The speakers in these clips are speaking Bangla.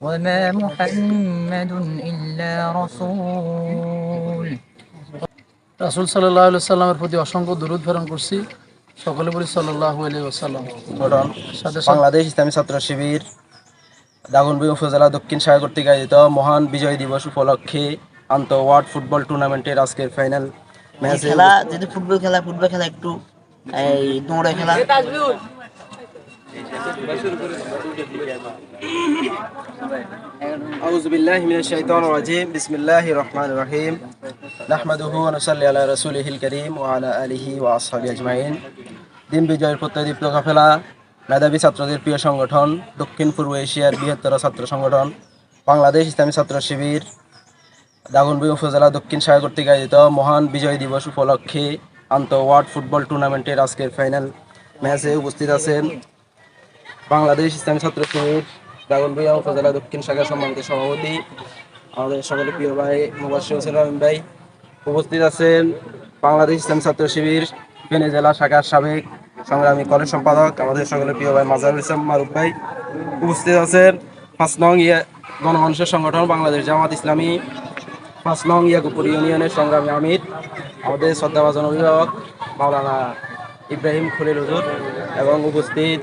وما محمد إلا رسول রাসুল সাল্লাহ সাল্লামের প্রতি অসংখ্য দরুদ প্রেরণ করছি সকলে বলি সাল্লাহ আলী ওসাল্লাম সংগঠন সাথে সাথে বাংলাদেশ ইসলামী ছাত্র শিবির দাগনবী উপজেলা দক্ষিণ সাগর কর্তৃক আয়োজিত মহান বিজয় দিবস উপলক্ষে আন্ত ওয়ার্ল্ড ফুটবল টুর্নামেন্টের আজকের ফাইনাল এই ম্যাচে খেলা যদি ফুটবল খেলা ফুটবল খেলা একটু এই দৌড়ে খেলা أعوذ بالله من الشيطان الرجيم بسم الله الرحمن الرحيم نحمده ونصلي على رسوله الكريم وعلى آله وأصحابه أجمعين দিন বিজয়ের প্রত্যদীপ্ত কাফেলা মেধাবী ছাত্রদের প্রিয় সংগঠন দক্ষিণ পূর্ব এশিয়ার বৃহত্তর ছাত্র সংগঠন বাংলাদেশ ইসলামী ছাত্র শিবির দাগনবী উপজেলা দক্ষিণ সাগর কর্তৃক আয়োজিত মহান বিজয় দিবস উপলক্ষে আন্ত ওয়ার্ল্ড ফুটবল টুর্নামেন্টের আজকের ফাইনাল ম্যাচে উপস্থিত আছেন বাংলাদেশ ইসলামী ছাত্র শিবির দাগনভূঞা উপজেলা দক্ষিণ শাখার সম্মানিত সভাপতি, আমাদের সকলের প্রিয় ভাই মুবাসির হোসেন ভাই উপস্থিত আছেন। বাংলাদেশ ইসলামী ছাত্র শিবির ফেনী জেলা শাখার সাবেক সংগ্রামী কলেজ সম্পাদক, আমাদের সকলের প্রিয় ভাই মাজারুল ইসলাম মারুফ ভাই উপস্থিত আছেন। পাঁচ নং ইয়া গণমানুষের সংগঠন বাংলাদেশ জামাত ইসলামী। পাঁচ নং ইয়াকুপুর ইউনিয়নের সংগ্রামী আমির, আমাদের শ্রদ্ধাভাজন অভিভাবক মাওলানা ইব্রাহিম খলিল হুজুর এবং উপস্থিত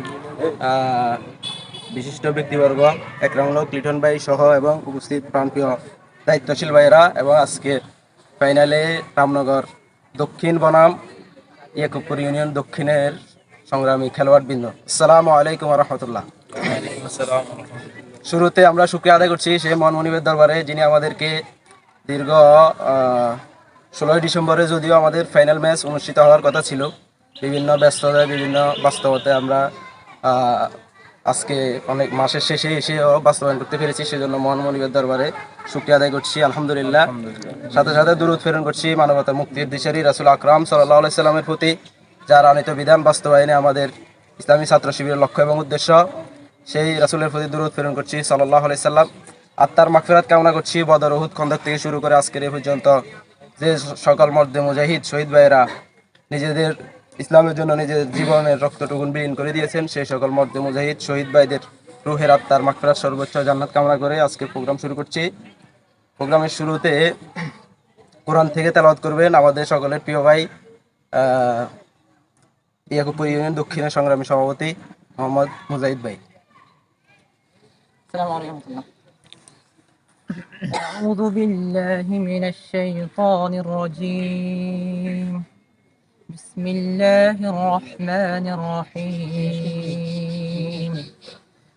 বিশিষ্ট ব্যক্তিবর্গ, একরামুলক লিটন ভাই সহ এবং উপস্থিত প্রাণপ্রিয় দায়িত্বশীল ভাইয়েরা এবং আজকে ফাইনালে রামনগর দক্ষিণ বনাম ইয়াকুবপুর ইউনিয়ন দক্ষিণের সংগ্রামী খেলোয়াড় বৃন্দ আসসালামু আলাইকুম রহমতুল্লাহ। শুরুতে আমরা শুক্রিয়া আদায় করছি সেই মনমনিবের দরবারে, যিনি আমাদেরকে দীর্ঘ ষোলোই ডিসেম্বরে যদিও আমাদের ফাইনাল ম্যাচ অনুষ্ঠিত হওয়ার কথা ছিল, বিভিন্ন ব্যস্ততায়, বিভিন্ন বাস্তবতায় আমরা আজকে অনেক মাসের শেষে এসেও বাস্তবায়ন করতে পেরেছি সেজন্য মনমনিবের দরবারে শুক্রিয়া আদায় করছি আলহামদুলিল্লাহ। সাথে সাথে দূরত প্রেরণ করছি মানবতা মুক্তির দিশারি রাসুল আকরাম সাল্লাহ সাল্লামের প্রতি যার আনিত বিধান বাস্তবায়নে আমাদের ইসলামী ছাত্র শিবিরের লক্ষ্য এবং উদ্দেশ্য। সেই রাসুলের প্রতি দূরত প্রেরণ করছি সাল্লাহ সাল্লাম। আত্মার মাগফিরাত কামনা করছি বদর উহুদ খন্দক থেকে শুরু করে আজকের এ পর্যন্ত। যে সকল মর্দে মুজাহিদ শহীদ ভাইয়েরা নিজেদের ইসলামের জন্য নিজেদের জীবনের রক্তটুকুন বিলীন করে দিয়েছেন সেই সকল মর্দে মুজাহিদ শহীদ ভাইদের রুহের আত্মার মাগফিরাত সর্বোচ্চ জান্নাত কামনা করে আজকে প্রোগ্রাম শুরু করছি প্রোগ্রামের শুরুতে কোরআন থেকে তেলাওয়াত করবেন আমাদের সকলের প্রিয় ভাই আহ, ইয়াকুবপুর ইউনিয়ন দক্ষিণের সংগ্রামী সভাপতি মোহাম্মদ মুজাহিদ ভাই السلام عليكم ورحمة الله أعوذ بالله من الشيطان الرجيم بسم الله الرحمن الرحيم.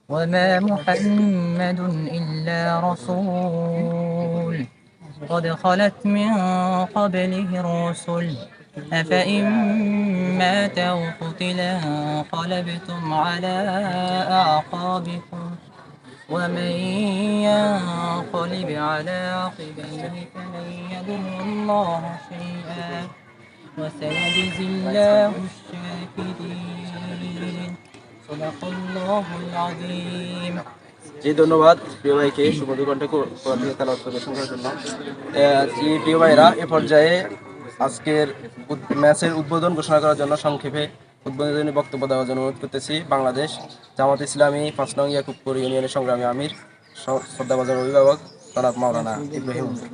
وما محمد إلا رسول. قد خلت من قبله الرسل. أفإن مات أو قتل انقلبتم على أعقابكم. ومن ينقلب على عقبيه فلن يضر الله شيئا. وسيجزي الله الشاكرين صدق الله العظيم জি ধন্যবাদ প্রিয় ভাইকে সুমধুর কণ্ঠে কো- কোরআন থেকে তেলাওয়াত পরিবেশন করার জন্য আহ, জি প্রিয় ভাইরা এ পর্যায়ে আজকের উদ- ম্যাচের উদ্বোধন ঘোষণা করার জন্য সংক্ষেপে উদ্বোধনী বক্তব্য দেওয়ার জন্য অনুরোধ করতেছি বাংলাদেশ জামাত ইসলামী পাঁচ নং ইয়াকুবপুর ইউনিয়নের সংগ্রামী আমির স- শ্রদ্ধাভাজন অভিভাবক জনাব মাওলানা ইব্রাহিম হুজুর।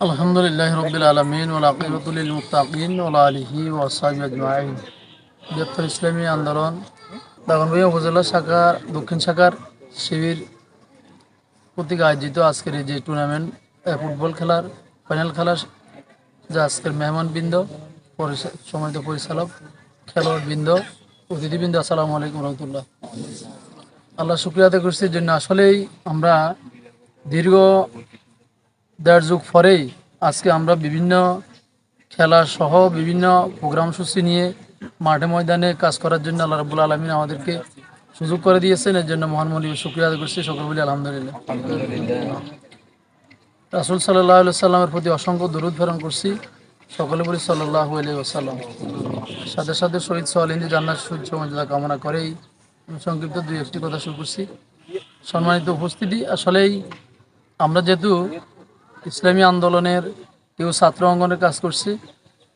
আলহামদুলিল্লাহ রবিল আলমিন ওলাকিবতুল মুতাকিন ওলা আলিহি ওয়াসাবি আজমাইন। বৃহত্তর ইসলামী আন্দোলন, দাগনভূঞা উপজেলা শাখার, দক্ষিণ শাখার শিবির কর্তৃক আয়োজিত আজকের এই যে টুর্নামেন্ট ফুটবল খেলার ফাইনাল খেলার যে আজকের মেহমানবৃন্দ পরিচা- সম্মানিত পরিচালক, খেলোয়াড়বৃন্দ, অতিথিবৃন্দ, আসসালামু আলাইকুম রহমতুল্লাহ। আল্লাহ শুক্রিয়া আদায় করছি। জন্য আসলেই আমরা দীর্ঘ দেড় যুগ পরেই আজকে আমরা বিভিন্ন খেলা সহ বিভিন্ন প্রোগ্রাম সূচি নিয়ে মাঠে ময়দানে কাজ করার জন্য আল্লাহ রাবুল আলমিন আমাদেরকে সুযোগ করে দিয়েছেন। এর জন্য মহান মলি শুক্রিয়া আদায় করছি। সকল বলি আলহামদুলিল্লাহ। রাসুল সাল্লাহ সাল্লামের প্রতি অসংখ্য দরুদ প্রেরণ করছি। সকলে বলি সাল্লাহ আলী সাথে সাথে শহীদ সোয়ালিন্দি জান্নাত সূর্য মর্যাদা কামনা করেই সংক্ষিপ্ত দুই একটি কথা শুরু করছি। সম্মানিত উপস্থিতি, আসলেই আমরা যেহেতু ইসলামী আন্দোলনের কেউ ছাত্র অঙ্গনে কাজ করছি,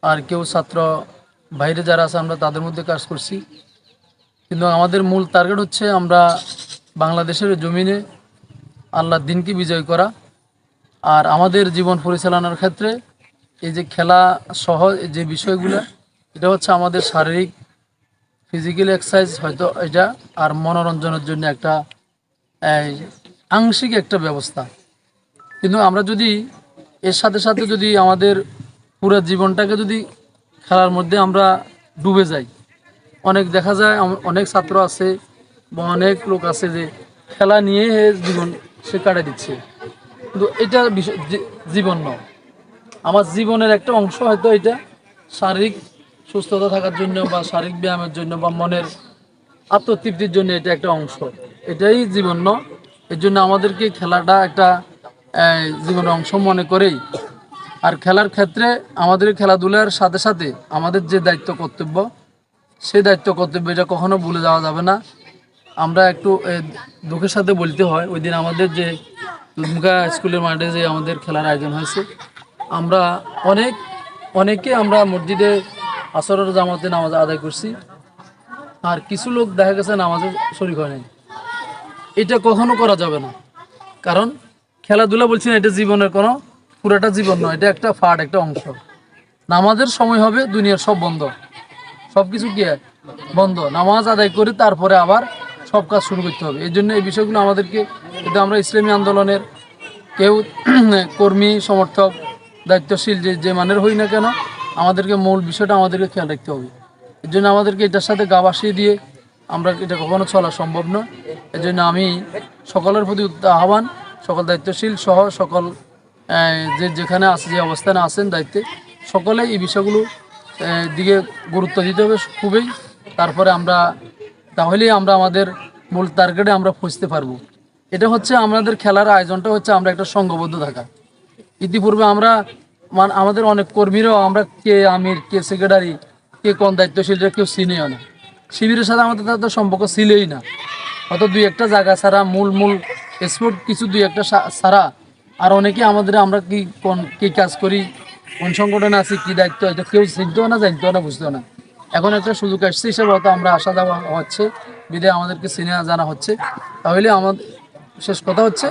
আর কেউ ছাত্র বাইরে যারা আছে আমরা তাদের মধ্যে কাজ করছি। কিন্তু আমাদের মূল টার্গেট হচ্ছে আমরা বাংলাদেশের জমিনে আল্লাহর দিনকে বিজয় করা, আর আমাদের জীবন পরিচালনার ক্ষেত্রে এই যে খেলা সহ যে বিষয়গুলো, এটা হচ্ছে আমাদের শারীরিক ফিজিক্যাল এক্সারসাইজ হয়তো এটা, আর মনোরঞ্জনের জন্য একটা আংশিক একটা ব্যবস্থা। কিন্তু আমরা যদি এর সাথে সাথে যদি আমাদের পুরো জীবনটাকে যদি খেলার মধ্যে আমরা ডুবে যাই। অনেক দেখা যায় অনেক ছাত্র আছে বা অনেক লোক আছে যে খেলা নিয়ে জীবন সে কাটাই দিচ্ছে। কিন্তু এটা জীবন নয়। আমার জীবনের একটা অংশ হয়তো এটা শারীরিক সুস্থতা থাকার জন্য বা শারীরিক ব্যায়ামের জন্য বা মনের আত্মতৃপ্তির জন্য এটা একটা অংশ। এটাই জীবন ন এর জন্য আমাদেরকে খেলাটা একটা আহ, জীবনের অংশ মনে করেই। আর খেলার ক্ষেত্রে আমাদের খেলাধুলার সাথে সাথে আমাদের যে দায়িত্ব কর্তব্য সেই দায়িত্ব কর্তব্য এটা কখনো ভুলে যাওয়া যাবে না। আমরা একটু দুঃখের সাথে বলতে হয় ওই দিন আমাদের যে দুধমুখা স্কুলের মাঠে যে আমাদের খেলার আয়োজন হয়েছে আমরা অনেক অনেকে আমরা মসজিদে আসরের জামাতে নামাজ আদায় করছি আর কিছু লোক দেখা গেছে নামাজে শরিক হয় নাই। এটা কখনো করা যাবে না। কারণ খেলাধুলা বলছি না, এটা জীবনের কোনো, পুরাটা জীবন নয়, এটা একটা ফাট একটা অংশ। নামাজের সময় হবে, দুনিয়ার সব বন্ধ। সব কিছু কি? বন্ধ। নামাজ আদায় করে তারপরে আবার সব কাজ শুরু করতে হবে। এই জন্য এই বিষয়গুলো আমাদেরকে কিন্তু আমরা ইসলামী আন্দোলনের কেউ কর্মী, সমর্থক, দায়িত্বশীল যে যে মানের হই না কেন, আমাদেরকে মূল বিষয়টা আমাদেরকে খেয়াল রাখতে হবে। এর জন্য আমাদেরকে এটার সাথে গা ভাসিয়ে দিয়ে আমরা এটা কখনো চলা সম্ভব নয়। এর জন্য আমি সকলের প্রতি আহ্বান সকল দায়িত্বশীল সহ সকল যে যেখানে আছে, যে অবস্থানে আছেন দায়িত্বে, সকলে এই বিষয়গুলো দিকে গুরুত্ব দিতে হবে খুবই। তারপরে আমরা, তাহলেই আমরা আমাদের মূল টার্গেটে আমরা পৌঁছতে পারব। এটা হচ্ছে আমাদের খেলার আয়োজনটা হচ্ছে আমরা একটা সংঘবদ্ধ থাকা। ইতিপূর্বে আমরা মানে আমাদের অনেক কর্মীরাও আমরা কে আমির, কে সেক্রেটারি কে কোন দায়িত্বশীল এটা কেউ চিনেও না। শিবিরের সাথে আমাদের তাদের সম্পর্ক ছিলই না। হয়তো দুই একটা জায়গা ছাড়া মূল মূল স্পোর্ট কিছু দুই একটা ছাড়া আর অনেকে আমাদের, আমরা কি কোন, কি কাজ করি, কোন সংগঠনে আছি, কি দায়িত্ব, এটা কেউ চিনতেও না, জানতেও না, বুঝতেও না। এখন একটা সুযোগ আসছে হিসেবে হয়তো আমরা আশা দেওয়া হচ্ছে বিদায় আমাদেরকে চিনে জানা হচ্ছে। তাহলে আমাদের শেষ কথা হচ্ছে,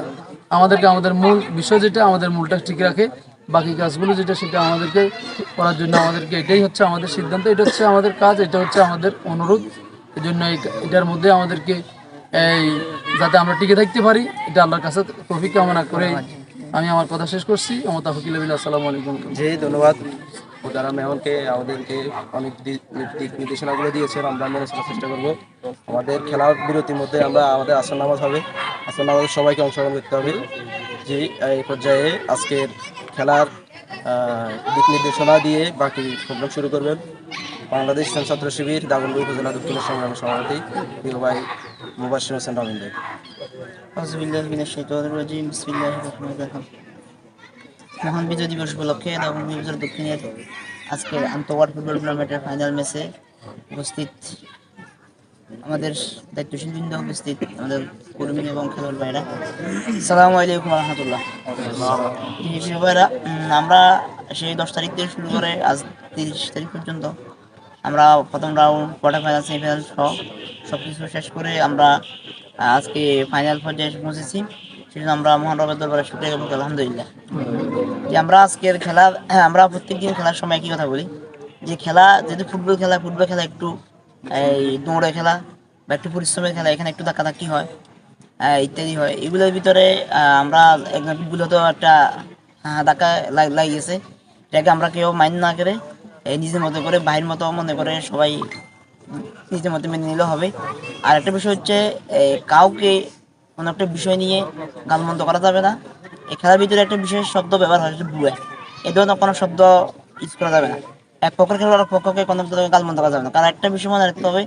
আমাদেরকে আমাদের মূল বিষয় যেটা, আমাদের মূলটা ঠিক রাখে, বাকি কাজগুলো যেটা, সেটা আমাদেরকে করার জন্য আমাদেরকে এটাই হচ্ছে আমাদের সিদ্ধান্ত, এটা হচ্ছে আমাদের কাজ, এটা হচ্ছে আমাদের অনুরোধ। এই জন্য এটার মধ্যে আমাদেরকে এই, যাতে আমরা টিকে থাকতে পারি, এটা আল্লাহর কাছে তফিক কামনা করে আমি আমার কথা শেষ করছি। আমার তাফিকুল আসসালামু আলাইকুম। জি, ধন্যবাদ। যারা মেহমানকে আমাদেরকে অনেক দিক নির্দেশনাগুলো দিয়েছেন আমরা মেনে চলার চেষ্টা করব। আমাদের খেলার বিরতির মধ্যে আমরা আমাদের আসর নামাজ হবে। আসর নামাজে সবাইকে অংশগ্রহণ করতে হবে। যে এই পর্যায়ে আজকের খেলার দিক নির্দেশনা দিয়ে বাকি প্রোগ্রাম শুরু করবেন। বাংলাদেশ ছাত্র শিবির দাগনবুই উপজেলা দক্ষিণের সংগ্রামের সভাপতি ভাই। মুবাসির হোসেন রবিন ভাই। আউযুবিল্লাহি মিনাশ শাইতানির রাজিম, বিসমিল্লাহির রহমানির রহিম। মহান বিজয় দিবস উপলক্ষে দাবন বিজয় দক্ষিণের আজকে আন্তঃওয়ার্ড ফুটবল টুর্নামেন্টের ফাইনাল ম্যাচে উপস্থিত আমাদের দায়িত্বশীল বৃন্দ উপস্থিত আমাদের কর্মী এবং খেলোয়াড় ভাইরা। সালামু আলাইকুম রহমতুল্লাহ। ভাইরা আমরা সেই দশ তারিখ থেকে শুরু করে আজ তিরিশ তারিখ পর্যন্ত আমরা প্রথম রাউন্ড, কোয়ার্টার ফাইনাল, সেমিফাইনাল সহ সব কিছু শেষ করে আমরা আজকে ফাইনাল পর্যায়ে পৌঁছেছি, সেজন্য আমরা মহান রবের দরবারে শুক্রিয়া জ্ঞাপন আলহামদুলিল্লাহ। যে আমরা আজকের খেলা হ্যাঁ আমরা প্রত্যেকদিন খেলার সময় একই কথা বলি। যে খেলা যদি ফুটবল খেলা ফুটবল খেলা একটু, এই দৌড়ে খেলা বা একটু পরিশ্রমের খেলা, এখানে একটু ধাক্কাধাক্কি হয় ইত্যাদি হয়। এগুলোর ভিতরে আমরা হয়তো একটা ধাক্কা লাগ- লাগিয়েছে। এটাকে আমরা কেউ মাইন্ড না করে নিজের মতো করে, বাহির মতো মনে করে সবাই নিজের মতো মেনে নিলে হবে। আর একটা বিষয় হচ্ছে কাউকে কোনো একটা বিষয় নিয়ে গালমন্দ করা যাবে না। এই খেলার ভিতরে একটা বিশেষ শব্দ ব্যবহার হয় বুয়া। এই ধরনের কোনো শব্দ ইউজ করা যাবে না। এক পক্ষের খেলোয়াড় পক্ষকে কোনো গালমন্দ করা যাবে না। কারণ একটা বিষয় মনে রাখতে হবে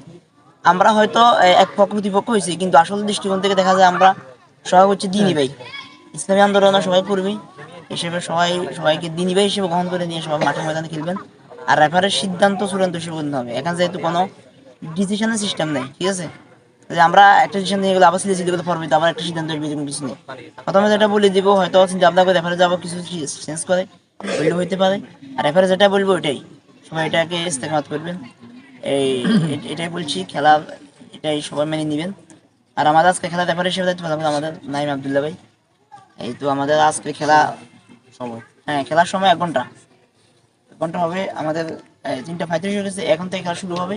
আমরা হয়তো এক পক্ষ প্রতিপক্ষ হয়েছি কিন্তু আসল দৃষ্টিকোণ থেকে দেখা যায় আমরা সবাই হচ্ছে দিনই ভাই। ইসলামী আন্দোলনে সবাই কর্মী হিসেবে সবাই সবাইকে দিনী ভাই হিসেবে গ্রহণ করে নিয়ে সবাই মাঠে ময়দানে খেলবেন। আর রেফারের সিদ্ধান্ত চূড়ান্ত হিসেবে নিতে হবে। এখানে যেহেতু কোনো ডিসিশনের সিস্টেম নেই, ঠিক আছে? যে আমরা একটা ডিসিশন নিয়ে গেলে আবার সিলে সিলে করতে পারব আবার একটা সিদ্ধান্ত আসবে এরকম কিছু নেই। প্রথমে যেটা বলে দিব, হয়তো চিন্তা ভাবনা করে রেফারে যাব, কিছু চেঞ্জ করে বললে হইতে পারে। আর রেফারে যেটা বলব ওইটাই সবাই এটাকে ইস্তেমাত করবেন। এই এটাই বলছি, খেলা এটাই সবাই মেনে নেবেন। আর আমাদের আজকে খেলা রেফারি হিসেবে দায়িত্ব পালন আমাদের নাইম আবদুল্লাহ ভাই। এই তো আমাদের আজকে খেলা সময়। হ্যাঁ খেলার সময় এক ঘণ্টা। এক ঘণ্টা হবে আমাদের তিনটা পঁয়ত্রিশ হয়ে গেছে, এখন থেকে খেলা শুরু হবে।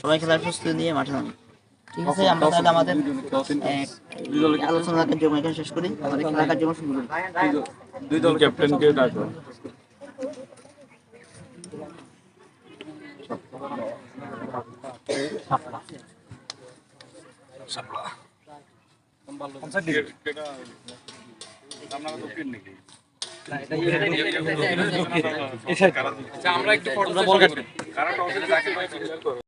সবাই খেলার প্রস্তুতি নিয়ে মাঠে নামে ঠিক আছে আমরা তাহলে আমাদের আলোচনা কার্যক্রম এখানে শেষ করি। আমাদের খেলা কার্যক্রম শুরু করি। দুই দল ক্যাপ্টেনকে ডাকো আমরা একটু